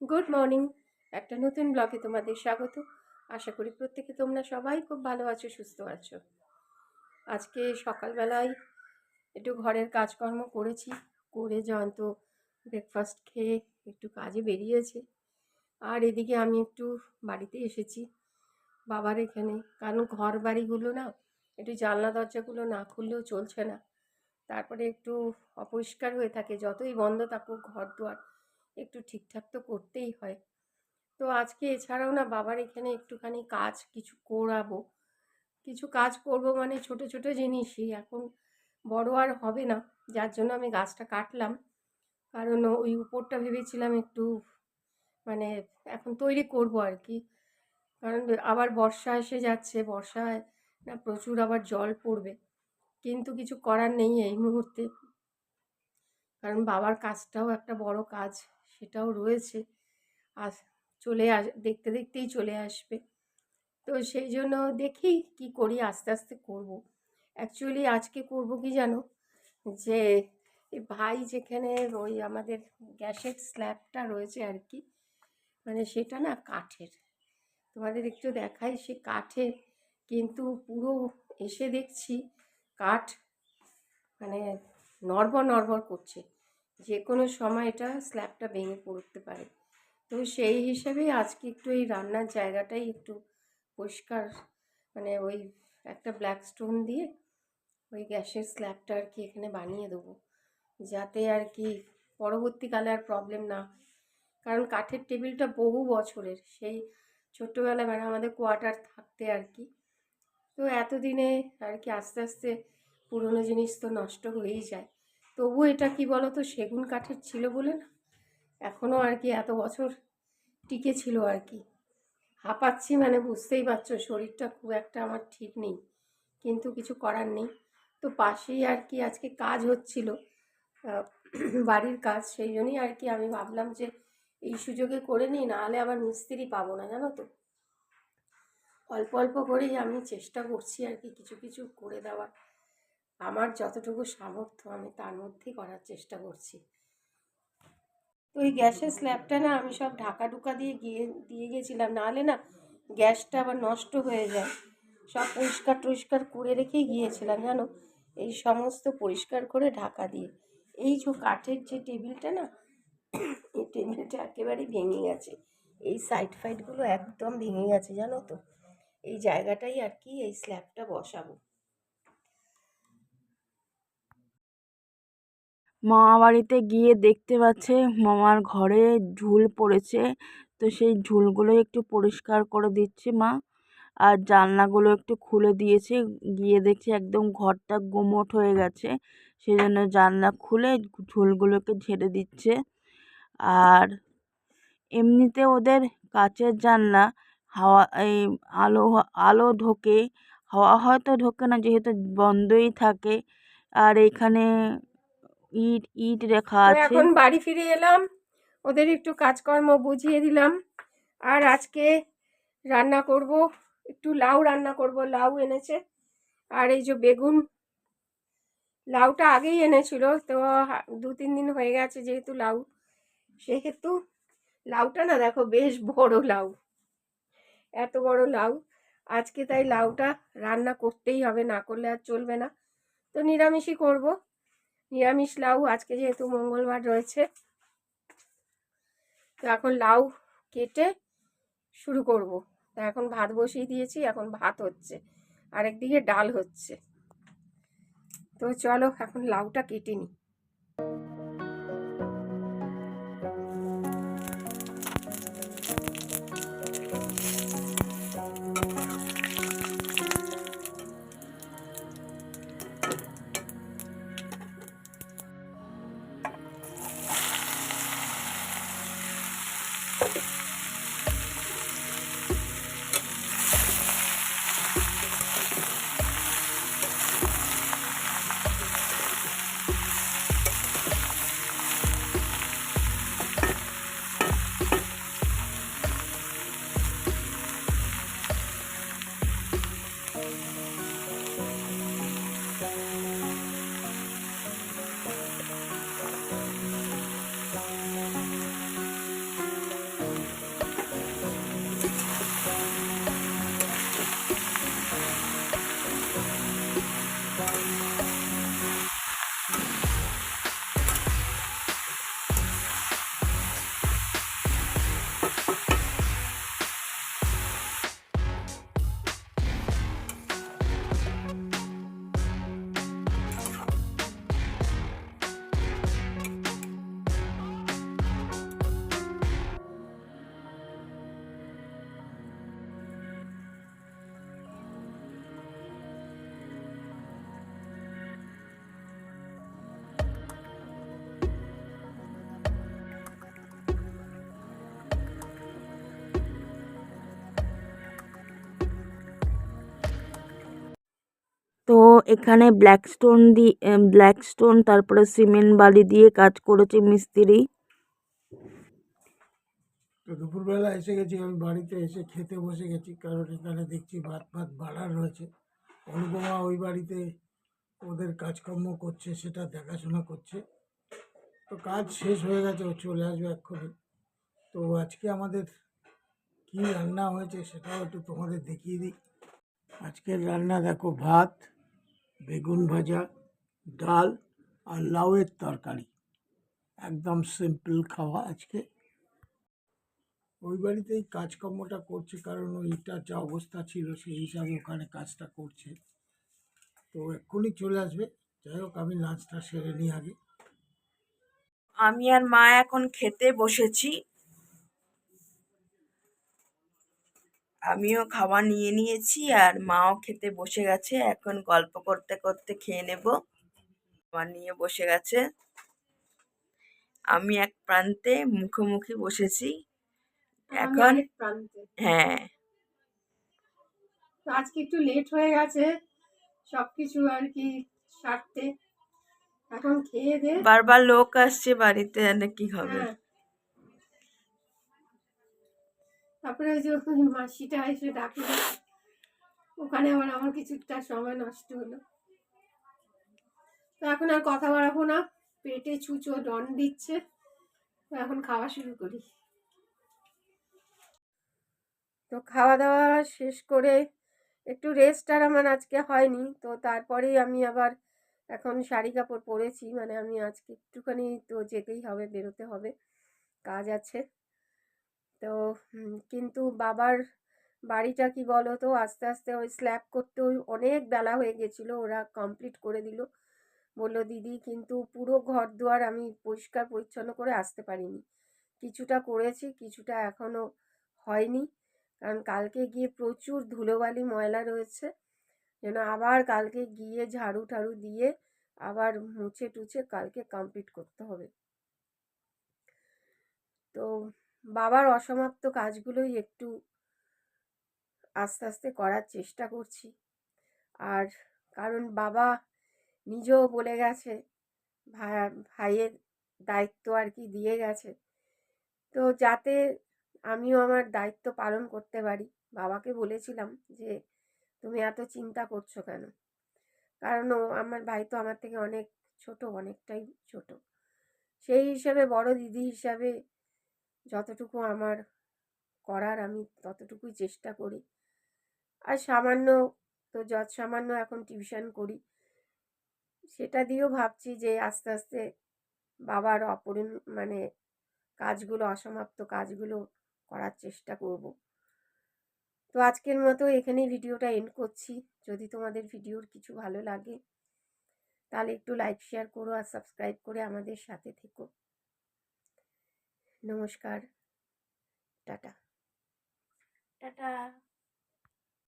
Good morning. একটা নতুন ব্লগে তোমাদের স্বাগত। আশা করি প্রত্যেকে তোমরা সবাই খুব ভালো আছো, সুস্থ আছো। আজকে সকালবেলায় একটু ঘরের কাজকর্ম করেছি। করে জয়ন্ত ব্রেকফাস্ট খেয়ে একটু কাজে বেরিয়েছে। আর এদিকে আমি একটু বাড়িতে এসেছি। বাবার এখানে, কারণ ঘর বাড়িগুলো না, একটু জানলা দরজাগুলো না খুললেও চলছে না। তারপরে একটু অপরিষ্কার হয়ে থাকে, যতই বন্ধ থাকুক, ঘর দুয়ার। একটু ঠিকঠাক তো করতেই হয়। তো আজকে এছাড়াও না বাবার এখানে একটুখানি কাজ কিছু করাবো। কিছু কাজ করব মানে ছোট ছোট জিনিসই। এখন বড় আর হবে না। যার জন্য আমি গাছটা কাটলাম। কারণ ওই উপরটা ভেবেছিলাম একটু মানে এখন তৈরি করব আর কি। কারণ আবার বর্ষা এসে যাচ্ছে। বর্ষায় না প্রচুর আবার জল পড়বে। কিন্তু কিছু করার নেই এই মুহূর্তে। কারণ বাবার কাজটাও একটা বড় কাজ। সেটাও রয়েছে। আস, চলে আস, দেখতে দেখতেই চলে আসবে। তো সেই জন্য দেখি কি করি, আস্তে আস্তে করব। অ্যাকচুয়ালি আজকে করব কি জানো? যে ভাই যেখানে ওই আমাদের গ্যাসের স্ল্যাবটা রয়েছে আর কি মানে সেটা না কাঠের। তোমাদের একটু দেখাই সে কাঠের কিন্তু পুরো এসে দেখছি কাঠ মানে নড়বড় নড়বড় করছে। যে কোনো সময় এটা স্ল্যাবটা ভেঙে পড়তে পারে। তো সেই হিসেবে আজকে একটু এই রান্নার জায়গাটাই একটু পরিষ্কার মানে ওই একটা ব্ল্যাক স্টোন দিয়ে ওই গ্যাসের স্ল্যাবটা আর কি এখানে বানিয়ে দেবো। যাতে আর কি পরবর্তীকালে আর প্রবলেম না কারণ কাঠের টেবিলটা বহু বছরের, সেই ছোট্টবেলায় মানে আমাদের কোয়ার্টার থাকতে আর কি। তো এতদিনে আর কি আস্তে আস্তে পুরনো জিনিস তো নষ্ট হয়েই যায়। তবু এটা কি বলো তো সেগুন কাঠের ছিল বলে না। এখনও আর কি এত বছর টিকে ছিল আর কি। হাঁপাচ্ছি মানে বুঝতেই পারছ, শরীরটা খুব একটা আমার ঠিক নেই, কিন্তু কিছু করার নেই। তো পাশেই আর কি আজকে কাজ হচ্ছিল বাড়ির কাজ, সেই জন্যই আর কি আমি ভাবলাম যে এই সুযোগে করে নিই, নাহলে আবার মিস্ত্রি পাবো না, জানো তো। অল্প অল্প করেই আমি চেষ্টা করছি আর কি কিছু কিছু করে দেওয়ার। আমার যতটুকু সামর্থ্য, আমি তার মধ্যেই করার চেষ্টা করছি। তো ওই গ্যাসের স্ল্যাবটা না, আমি সব ঢাকা ঢুকা দিয়ে গিয়ে, দিয়ে গেছিলাম। নাহলে না, গ্যাসটা আবার নষ্ট হয়ে যায়। সব পরিষ্কার টরিষ্কার করে রেখেই গিয়েছিলাম, জানো? এই সমস্ত পরিষ্কার করে ঢাকা দিয়ে। এই যে কাঠের যে টেবিলটা না, এই টেবিলটা একেবারেই ভেঙে গেছে। এই সাইড ফাইডগুলো একদম ভেঙে গেছে, জানো তো? এই জায়গাটাই আর কি, এই স্ল্যাবটা বসাবো। মামা বাড়িতে গিয়ে দেখতে পাচ্ছে মামার ঘরে ঝুল পড়েছে। তো সেই ঝুলগুলো একটু পরিষ্কার করে দিচ্ছে মা। আর জানলাগুলো একটু খুলে দিয়েছে। গিয়ে দেখছে একদম ঘরটা গুমোট হয়ে গেছে। সেই জন্য জানলা খুলে ঝুলগুলোকে ঝেড়ে দিচ্ছে। আর এমনিতে ওদের কাচের জানলা হাওয়া, এই আলো আলো ঢোকে। হাওয়া হয়তো ঢোকে না, যেহেতু বন্ধই থাকে। আর এখানে ইট ইট রেখা আছে। এখন বাড়ি ফিরে এলাম। ওদের একটু কাজকর্ম বুঝিয়ে দিলাম। আর আজকে রান্না করব একটু লাউ রান্না করব। লাউ এনেছে। আর এই যে বেগুন লাউটা আগেই এনেছিল। তো দু তিন দিন হয়ে গেছে যেহেতু লাউ। সেহেতু লাউটা না দেখো বেশ বড় লাউ। এত বড় লাউ। আজকে তাই লাউটা রান্না করতেই হবে না করলে আর চলবে না। তো নিরামিষই করব। নিরামিষ লাউ, আজকে যেহেতু মঙ্গলবার রয়েছে, তো এখন লাউ কেটে শুরু করব। তা এখন ভাত বসিয়ে দিয়েছি, এখন ভাত হচ্ছে আরেকদিকে ডাল হচ্ছে। তো চলো এখন লাউটা কেটে নিই। তো এখানে ব্ল্যাক স্টোন দিয়ে ব্ল্যাক স্টোন তারপরে সিমেন্ট বালি দিয়ে কাজ করেছে মিস্ত্রি। তো দুপুরবেলা এসে গেছি, আমি বাড়িতে এসে খেতে বসে গেছি, কারণ এখানে দেখছি ভাত ভাত বাড়ার রয়েছে অনুপমা ওই বাড়িতে ওদের কাজকর্ম করছে, সেটা দেখাশোনা করছে। তো কাজ শেষ হয়ে গেছে, ও চলে আসবে এক্ষুনি। তো আজকে আমাদের কি রান্না হয়েছে সেটাও একটু তোমাদের দেখিয়ে দিই। আজকের রান্না দেখো, ভাত বেগুন ভাজা, ডাল আর লাউয়ের তরকারি। একদম সিম্পল খাওয়া আজকে। ওই বাড়িতেই কাজকর্মটা করছে, কারণ ওইটার যা অবস্থা ছিল সেই হিসাবে ওখানে কাজটা করছে। তো এক্ষুনি চলে আসবে। যাই হোক, আমি লাঞ্চটা সেরে নিই আগে। আমি আর মা এখন খেতে বসেছি। আমিও খাওয়া নিয়ে নিয়েছি আর মাও খেতে বসে গেছে। এখন গল্প করতে করতে খেয়ে নেব। খাবার নিয়ে বসে গেছে। আমি এক প্রান্তে মুখোমুখি বসেছি। এখন প্রান্তে। হ্যাঁ। আজকে একটু লেট হয়ে গেছে। সব কিছু আর কি সারতে। এখন খেয়ে দে। বারবার লোক আসছে বাড়িতে কি হবে। তারপরে ওই যে মাসিটা এসে ডাকলো। ওখানে আবার আমার কিছুটা সময় নষ্ট হলো। তো এখন আর কথা বাড়াবো না। পেটে চুচো ডন দিচ্ছে। তো এখন খাওয়া শুরু করি। তো খাওয়া দাওয়া শেষ করে একটু রেস্ট আর আমার আজকে হয়নি। তো তারপরেই আমি আবার এখন শাড়ি কাপড় পরেছি। মানে আমি আজকে একটুখানি তো যেতেই হবে, বেরোতে হবে। কাজ আছে। তো কিন্তু বাবার বাড়িটা কি বলো তো আস্তে আস্তে ওই স্ল্যাব করতেও অনেক বেলা হয়ে গেছিল, ওরা কমপ্লিট করে দিল। বলল, দিদি, কিন্তু পুরো ঘর দুয়ার আমি পরিষ্কার পরিচ্ছন্ন করে আসতে পারিনি। কিছুটা করেছি, কিছুটা এখনও হয়নি। কারণ কালকে গিয়ে প্রচুর ধুলোবালি, ময়লা রয়েছে। যেন আবার কালকে গিয়ে ঝাড়ু ঠাড়ু দিয়ে আবার মুছে টুছে কালকে কমপ্লিট করতে হবে। তো বাবার অসমাপ্ত কাজগুলোই একটু আস্তে আস্তে করার চেষ্টা করছি। আর কারণ বাবা নিজেও বলে গেছে, ভাই, ভাইয়ের দায়িত্ব আর কি দিয়ে গেছে। তো যাতে আমিও আমার দায়িত্ব পালন করতে পারি, বাবাকে বলেছিলাম যে, তুমি এত চিন্তা করছ কেন? কারণ ও আমার, ভাই তো আমার থেকে অনেক ছোট, অনেকটাই ছোট। সেই হিসাবে বড় দিদি হিসাবে যতটুকু আমার করার আমি ততটুকুই চেষ্টা করি। আর সামান্য তো যত সামান্য এখন টিউশন করি, সেটা দিয়েও ভাবছি যে আস্তে আস্তে বাবার অপরিণ মানে কাজগুলো, অসমাপ্ত কাজগুলো করার চেষ্টা করব। তো আজকের মতো এখানেই ভিডিওটা এন্ড করছি। যদি তোমাদের ভিডিওর কিছু ভালো লাগে, তাহলে একটু লাইক শেয়ার করো আর সাবস্ক্রাইব করে আমাদের সাথে থেকো। নমস্কার টাটা। টাটা।